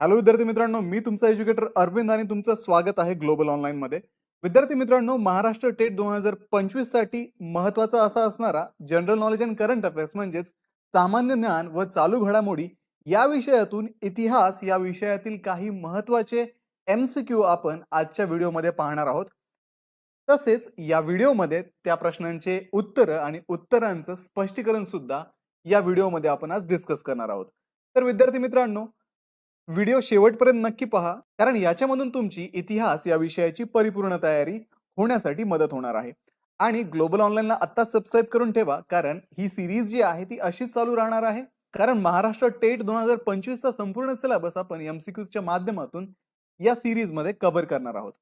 Hello विद्यार्थी मित्रांनो मी तुमचा एज्युकेटर अरविंद आणि तुमचं स्वागत आहे ग्लोबल ऑनलाईनमध्ये विद्यार्थी मित्रांनो महाराष्ट्र टेट दोन हजार पंचवीससाठी महत्त्वाचा असा असणारा general knowledge and current affairs म्हणजेच सामान्य ज्ञान व चालू घडामोडी या विषयातून इतिहास या विषयातील काही महत्त्वाचे एम सी क्यू आपण आजच्या व्हिडिओमध्ये पाहणार आहोत. तसेच या व्हिडिओमध्ये त्या प्रश्नांचे उत्तर आणि उत्तरांचं स्पष्टीकरण सुद्धा या व्हिडिओमध्ये आपण आज डिस्कस करणार आहोत. तर विद्यार्थी मित्रांनो व्हिडिओ शेवटपर्यंत नक्की पहा कारण याच्यामधून तुमची इतिहास या विषयाची परिपूर्ण तयारी होण्यासाठी मदत होणार आहे. आणि ग्लोबल ऑनलाईनला आत्ताच सबस्क्राईब करून ठेवा कारण ही सिरीज जी आहे ती अशीच चालू राहणार आहे. कारण महाराष्ट्र टेट दोन हजार पंचवीसचा संपूर्ण सिलेबस आपण एमसीक्यूजच्या माध्यमातून या सिरीजमध्ये कव्हर करणार आहोत.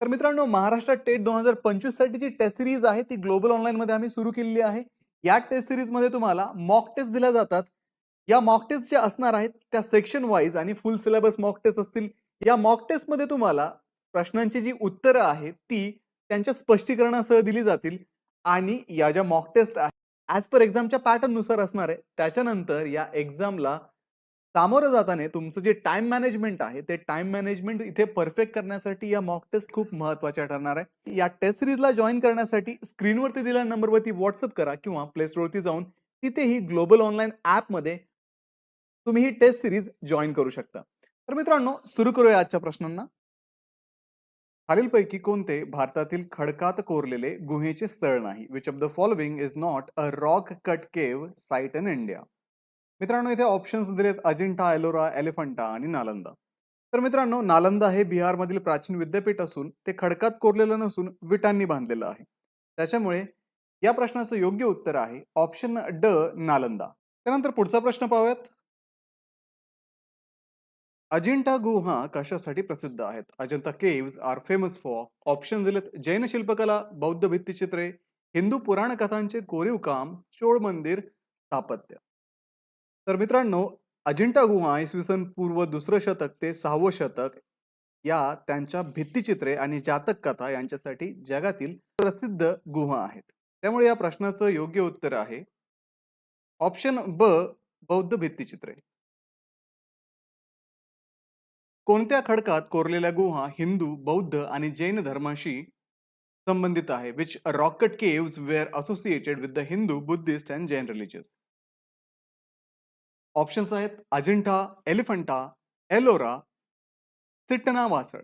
तर मित्रांनो महाराष्ट्र टेट दोन हजार पंचवीससाठी जी टेस्ट सिरीज आहे ती ग्लोबल ऑनलाईनमध्ये आम्ही सुरू केलेली आहे. या टेस्ट सिरीजमध्ये तुम्हाला मॉक टेस्ट दिल्या जातात. या मॉक टेस्ट ज्या असणार आहेत त्या सेक्शन वाईज आणि फुल सिलेबस मॉक टेस्ट असतील या मॉक टेस्टमध्ये तुम्हाला प्रश्नांची जी उत्तरं आहेत ती त्यांच्या स्पष्टीकरणासह दिली जातील. आणि या ज्या मॉक टेस्ट आहेत ॲज पर एक्झामच्या पॅटर्ननुसार असणार आहे त्याच्यानंतर या एक्झामला सामोरं जाताना तुमचं जे टाइम मॅनेजमेंट आहे ते टाइम मॅनेजमेंट इथे परफेक्ट करण्यासाठी या मॉक टेस्ट खूप महत्त्वाच्या ठरणार आहे. या टेस्ट सिरीजला जॉईन करण्यासाठी स्क्रीनवरती दिलेल्या नंबरवरती व्हॉट्सअप करा किंवा प्ले स्टोअरवरती जाऊन तिथेही ग्लोबल ऑनलाईन ॲपमध्ये तुम्ही ही टेस्ट सिरीज जॉईन करू शकता. तर मित्रांनो सुरू करूया आजच्या प्रश्नांना. खालीलपैकी कोणते भारतातील खडकात कोरलेले गुहेचे स्थळ नाही? Which of the following is not a rock cut cave site in India मित्रांनो इथे ऑप्शन्स दिलेत अजिंठा एलोरा एलिफंटा आणि नालंदा. तर मित्रांनो नालंदा हे बिहारमधील प्राचीन विद्यापीठ असून ते खडकात कोरलेलं नसून विटांनी बांधलेलं आहे. त्याच्यामुळे या प्रश्नाचं योग्य उत्तर आहे ऑप्शन ड नालंदा. त्यानंतर पुढचा प्रश्न पाहूयात. अजिंठा गुहा कशासाठी प्रसिद्ध आहेत? Ajanta caves are famous for option दिलेत जैन शिल्पकला बौद्ध भित्तिचित्रे हिंदू पुराण कथांचे कोरीव काम चोळ मंदिर स्थापत्य. तर मित्रांनो अजिंठा गुहा इसवी सन पूर्व दुसरं शतक ते सहावं शतक या त्यांच्या भित्तिचित्रे आणि जातक कथा यांच्यासाठी जगातील प्रसिद्ध गुहा आहेत. त्यामुळे या प्रश्नाचं योग्य उत्तर आहे. ऑप्शन ब बौद्ध भित्तिचित्रे. कोणत्या खडकात कोरलेल्या गुहा हिंदू बौद्ध आणि जैन धर्माशी संबंधित आहे? Which rock cut caves were associated with the Hindu Buddhist and Jain religious options आहेत. अजिंठा एलिफंटा एलोरा सिट्टना वासळ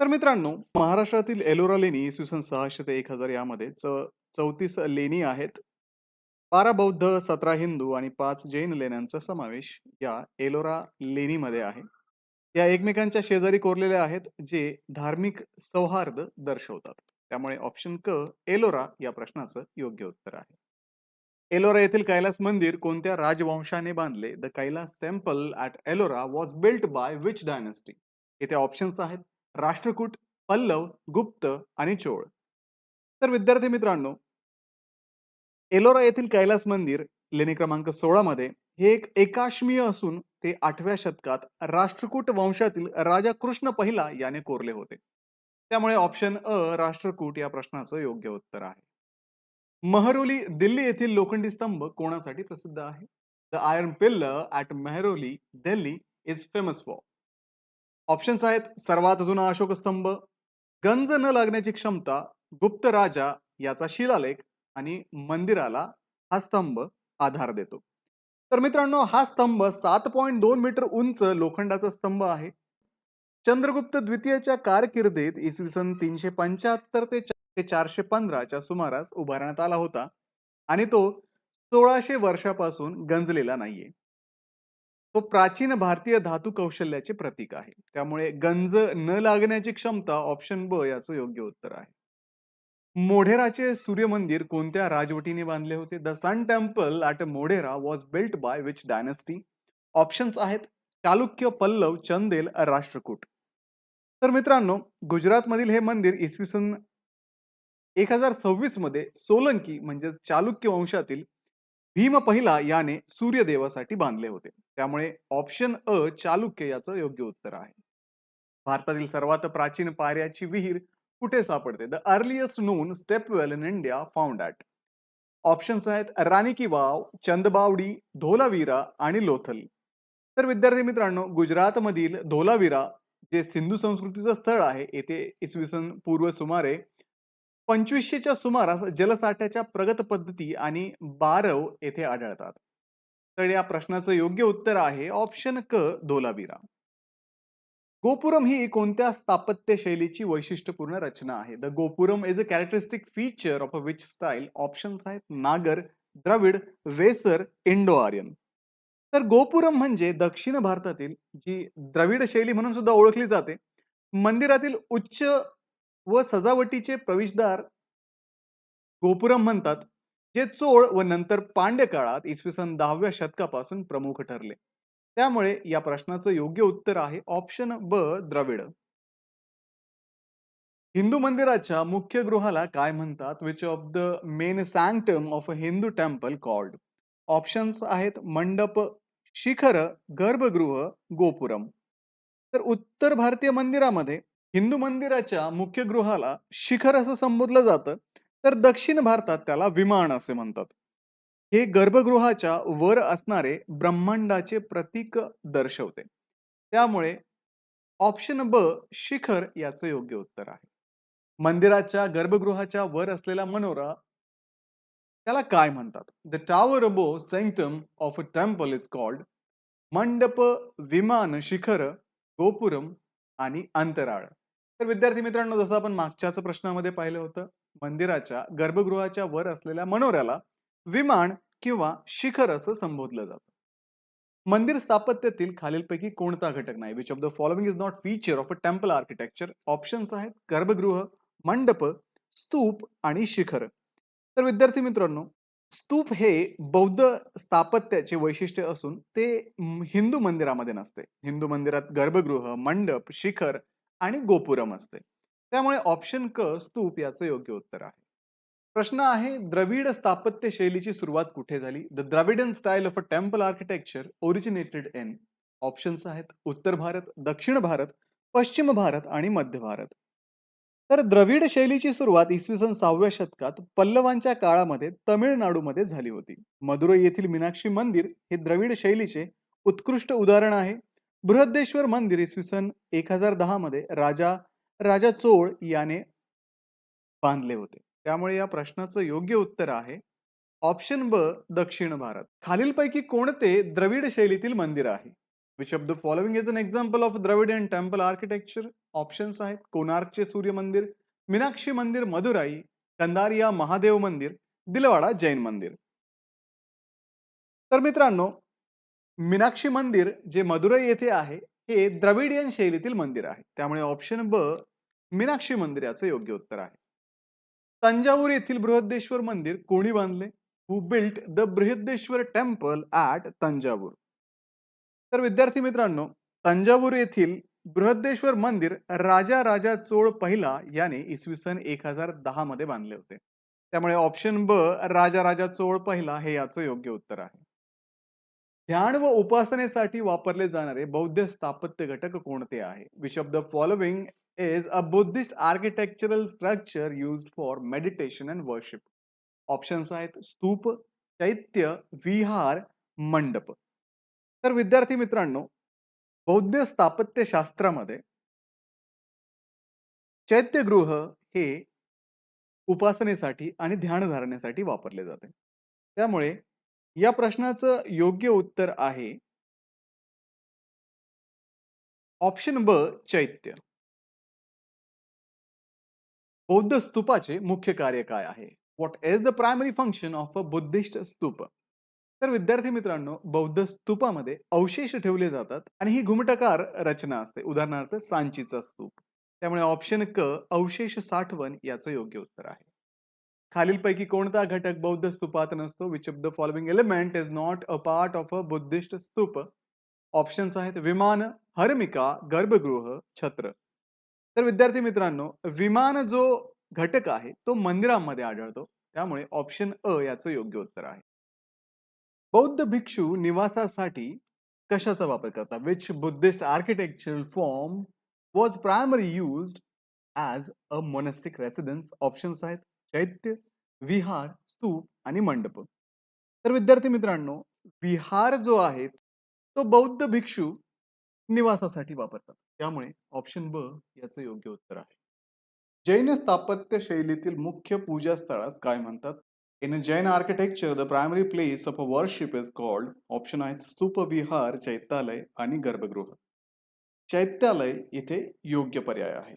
तर मित्रांनो महाराष्ट्रातील एलोरा लेणी इसवी सन सहाशे ते एक हजार यामध्ये च चौतीस लेणी आहेत. बारा बौद्ध सतरा हिंदू आणि पाच जैन लेण्यांचा समावेश या एलोरा लेणीमध्ये आहे. या एकमेकांच्या शेजारी कोरलेल्या आहेत जे धार्मिक सौहार्द दर्शवतात. त्यामुळे ऑप्शन क एलोरा या प्रश्नाचं योग्य उत्तर आहे. एलोरा येथील कैलास मंदिर कोणत्या राजवंशाने बांधले? The Kailash temple at Ellora was built by which dynasty येथे ऑप्शन्स आहेत. राष्ट्रकूट पल्लव गुप्त आणि चोळ. तर विद्यार्थी मित्रांनो एलोरा येथील कैलास मंदिर लेणी क्रमांक सोळा मध्ये हे एक एकाश्मीय असून ते आठव्या शतकात राष्ट्रकूट वंशातील राजा कृष्ण पहिला याने कोरले होते. त्यामुळे ऑप्शन अ राष्ट्रकूट या प्रश्नाचं योग्य उत्तर आहे. महरोली दिल्ली येथील लोखंडी स्तंभ कोणासाठी प्रसिद्ध आहे? The iron pillar at Mehrauli Delhi is famous for options आहेत सर्वात जुना अशोक स्तंभ गंज न लागण्याची क्षमता गुप्त राजा याचा शिलालेख आणि मंदिराला हा स्तंभ आधार देतो. तर मित्रांनो हा स्तंभ सात पॉईंट दोन मीटर उंच लोखंडाचा स्तंभ आहे. चंद्रगुप्त द्वितीयच्या कारकिर्दीत इसवी सन तीनशे पंच्याहत्तर ते चारशे पंधराच्या सुमारास उभारण्यात आला होता आणि तो सोळाशे वर्षापासून गंजलेला नाहीये. तो प्राचीन भारतीय धातू कौशल्याचे प्रतीक आहे. त्यामुळे गंज न लागण्याची क्षमता ऑप्शन ब याचं योग्य उत्तर आहे. मोढेराचे सूर्य मंदिर कोणत्या राजवटीने बांधले होते? The sun temple at Modhera was built by which dynasty options आहेत. चालुक्य पल्लव चंदेल राष्ट्रकूट. तर मित्रांनो गुजरातमधील हे मंदिर इसवी सन एक हजार सव्वीसमध्ये सोलंकी म्हणजे चालुक्य वंशातील भीम पहिला याने सूर्यदेवासाठी बांधले होते. त्यामुळे ऑप्शन अ चालुक्य याचं योग्य उत्तर आहे. भारतातील सर्वात प्राचीन पायऱ्याची विहीर कुठे सापडते the earliest known step well in India found at options आहेत राणी की वाव चंदबावडी धोलावीरा आणि लोथल तर विद्यार्थी मित्रांनो, गुजरातमधील धोलावीरा जे सिंधू संस्कृतीचं स्थळ आहे, येथे इसवी सन पूर्व सुमारे 2500 च्या सुमारास जलसाठ्याच्या प्रगत पद्धती आणि बारव येथे आढळतात. तर या प्रश्नाचं योग्य उत्तर आहे ऑप्शन क धोलावीरा. गोपुरम ही कोणत्या स्थापत्य शैलीची वैशिष्ट्यपूर्ण रचना आहे? The gopuram is a characteristic feature of a which style? Options आहेत नागर, द्रविड, वेसर, इंडो आर्यन. तर गोपुरम म्हणजे दक्षिण भारतातील जी द्रविड शैली म्हणून सुद्धा ओळखली जाते. मंदिरातील उच्च व सजावटीचे प्रवेशद्वार गोपुरम म्हणतात, जे चोळ व नंतर पांड्य काळात इसवी सन 10व्या शतकापासून प्रमुख ठरले. त्यामुळे या प्रश्नाचं योग्य उत्तर आहे ऑप्शन ब द्रविड. हिंदू मंदिराच्या मुख्य गृहाला काय म्हणतात? Which of the main sanctum of a Hindu temple called? Options आहेत मंडप, शिखर, गर्भगृह, गोपुरम. तर उत्तर भारतीय मंदिरामध्ये हिंदू मंदिराच्या मुख्य गृहाला शिखर असं संबोधलं जातं, तर दक्षिण भारतात त्याला विमान असे म्हणतात. हे गर्भगृहाच्या वर असणारे ब्रह्मांडाचे प्रतीक दर्शवते. त्यामुळे ऑप्शन ब शिखर याचं योग्य उत्तर आहे. मंदिराच्या गर्भगृहाच्या वर असलेला मनोरा त्याला काय म्हणतात? The tower above sanctum of a temple is called mandapa, vimana, shikhara, gopuram आणि अंतराळ. तर विद्यार्थी मित्रांनो, जसं आपण मागच्याच प्रश्नामध्ये पाहिलं होतं, मंदिराच्या गर्भगृहाच्या वर असलेल्या मनोऱ्याला विमान किंवा शिखर असं संबोधलं जातं. मंदिर स्थापत्यातील खालीलपैकी कोणता घटक नाही? Which of the following is not feature of a temple architecture? Options आहेत गर्भगृह, मंडप, स्तूप आणि शिखर. तर विद्यार्थी मित्रांनो, स्तूप हे बौद्ध स्थापत्याचे वैशिष्ट्य असून ते हिंदू मंदिरामध्ये नसते. हिंदू मंदिरात गर्भगृह, मंडप, शिखर आणि गोपुरम असते. त्यामुळे ऑप्शन क स्तूप याचं योग्य उत्तर आहे. प्रश्न आहे द्रविड स्थापत्य शैलीची सुरुवात कुठे झाली? The Dravidian style of a temple architecture originated in options आहेत उत्तर भारत, दक्षिण भारत, पश्चिम भारत आणि मध्य भारत. तर द्रविड शैलीची सुरुवात इसवी सन सहाव्या शतकात पल्लवांच्या काळामध्ये तमिळनाडूमध्ये झाली होती. मदुरै येथील मीनाक्षी मंदिर हे द्रविड शैलीचे उत्कृष्ट उदाहरण आहे. बृहद्देश्वर मंदिर इसवी सन 1010 मध्ये राजा राजा चोळ याने बांधले होते. त्यामुळे या प्रश्नाचं योग्य उत्तर आहे ऑप्शन ब दक्षिण भारत. खालीलपैकी कोणते द्रविड शैलीतील मंदिर आहे? Which of the following is an example of Dravidian temple architecture? Options आहेत कोणार्कचे सूर्य मंदिर, मीनाक्षी मंदिर मदुराई, कंदारिया महादेव मंदिर, दिलवाडा जैन मंदिर. तर मित्रांनो, मीनाक्षी मंदिर जे मदुराई येथे आहे, हे द्रविडियन शैलीतील मंदिर आहे. त्यामुळे ऑप्शन ब मीनाक्षी मंदिर याचं योग्य उत्तर आहे. तंजावूर येथील बृहद्देश्वर मंदिर कोणी बांधले? Who built the Brihadeeswara temple at Thanjavur? तर विद्यार्थी मित्रांनो, तंजावूर येथील बृहद्देश्वर मंदिर राजा राजा चोळ पहिला याने इसवी सन 1010 मध्ये बांधले होते. त्यामुळे ऑप्शन ब राजा राजा चोळ पहिला हे याचं योग्य उत्तर आहे. ध्यान व उपासनेसाठी वापरले जाणारे बौद्ध स्थापत्य घटक कोणते आहे? Which of the following is a Buddhist architectural structure used for meditation and worship. Options आहेत स्तूप, चैत्य, विहार, मंडप. तर विद्यार्थी मित्रांनो, बौद्ध स्थापत्यशास्त्रामध्ये चैत्यगृह हे उपासनेसाठी आणि ध्यानधारणेसाठी वापरले जाते. त्यामुळे या प्रश्नाचं योग्य उत्तर आहे ऑप्शन ब चैत्य. बौद्ध स्तूपाचे मुख्य कार्य काय आहे? What is the primary function of a Buddhist stupa? तर विद्यार्थी मित्रांनो, बौद्ध स्तूपामध्ये अवशेष ठेवले जातात आणि ही घुमटकार रचना असते. उदाहरणार्थ सांचीचा स्तूप. त्यामुळे ऑप्शन क अवशेष साठवण याचं योग्य उत्तर आहे. खालीलपैकी कोणता घटक बौद्ध स्तूपात नसतो? Which of the following element is not a part of a Buddhist stupa? Options आहेत विमान, हर्मिका, गर्भगृह, छत्र. तर विद्यार्थी मित्रांनो, विमान जो घटक आहे तो मंदिरांमध्ये आढळतो. त्यामुळे ऑप्शन अ याचं योग्य उत्तर आहे. बौद्ध भिक्षू निवासासाठी कशाचा वापर करतात? Which Buddhist architectural form was primary used as a monastic residence? Options आहेत चैत्य, विहार, स्तूप आणि मंडप. तर विद्यार्थी मित्रांनो, विहार जो आहे तो बौद्ध भिक्षू निवासासाठी वापरतात त्यामुळे ऑप्शन ब याचं योग्य उत्तर आहे. जैन स्थापत्य शैलीतील मुख्य पूजा स्थळास काय म्हणतात? In Jain architecture the primary place of a worship is called option आहेत स्तूप विहार चैत्यालय आणि गर्भगृह. चैत्यालय इथे योग्य पर्याय आहे.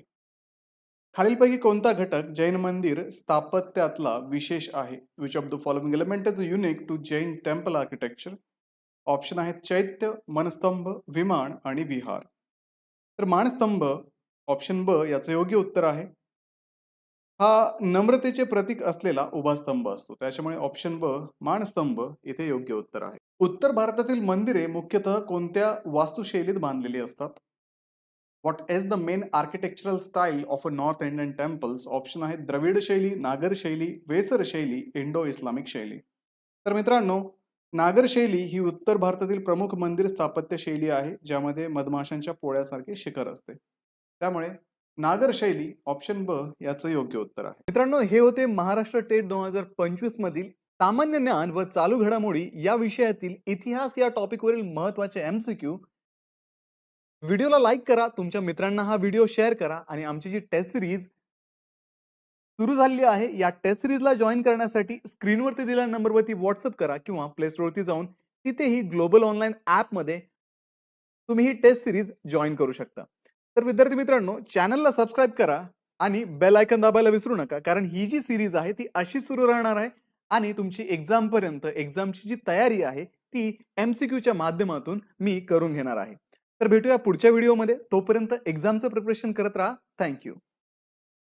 खालीलपैकी कोणता घटक जैन मंदिर स्थापत्यातला विशेष आहे? Which of the following element is unique to Jain temple architecture option आहेत चैत्य मनस्तंभ विमान आणि विहार. तर मानस्तंभ ऑप्शन ब याचं योग्य उत्तर आहे. हा नम्रतेचे प्रतीक असलेला उभा स्तंभ असतो. त्याच्यामुळे ऑप्शन ब मानस्तंभ इथे योग्य उत्तर आहे. उत्तर भारतातील मंदिरे मुख्यतः कोणत्या वास्तुशैलीत बांधलेली असतात? What is the main architectural style of a north Indian temples option आहे द्रविड शैली नागर शैली वेसर शैली इंडो इस्लामिक शैली. तर मित्रांनो नागर शैली ही उत्तर भारतातील प्रमुख मंदिर स्थापत्य शैली आहे ज्यामध्ये मधमाशांच्या पोळ्यासारखे शिखर असते. त्यामुळे नागर शैली ऑप्शन ब याचं योग्य उत्तर आहे. मित्रांनो हे होते महाराष्ट्र टेट दोन हजार पंचवीस मधील सामान्य ज्ञान व चालू घडामोडी या विषयातील इतिहास या टॉपिकवरील महत्त्वाचे एमसीक्यू व्हिडिओला लाईक करा तुमच्या मित्रांना हा व्हिडिओ शेअर करा आणि आमची जी टेस्ट सिरीज सुरू झालेली आहे. या टेस्ट सिरीजला जॉईन करण्यासाठी स्क्रीनवरती दिलेल्या नंबरवरती व्हॉट्सअप करा किंवा प्ले स्टोअरवरती जाऊन तिथेही ग्लोबल ऑनलाईन ॲपमध्ये तुम्ही ही टेस्ट सिरीज जॉईन करू शकता. तर विद्यार्थी मित्रांनो चॅनलला सबस्क्राईब करा आणि बेल आयकन दाबायला विसरू नका कारण ही जी सिरीज आहे ती अशी सुरू राहणार आहे आणि तुमची एक्झामपर्यंत एक्झामची जी तयारी आहे ती एमसीक्यूच्या माध्यमातून मी करून घेणार आहे. तर भेटूया पुढच्या व्हिडिओमध्ये तोपर्यंत एक्झामचं प्रिपरेशन करत राहा. थँक्यू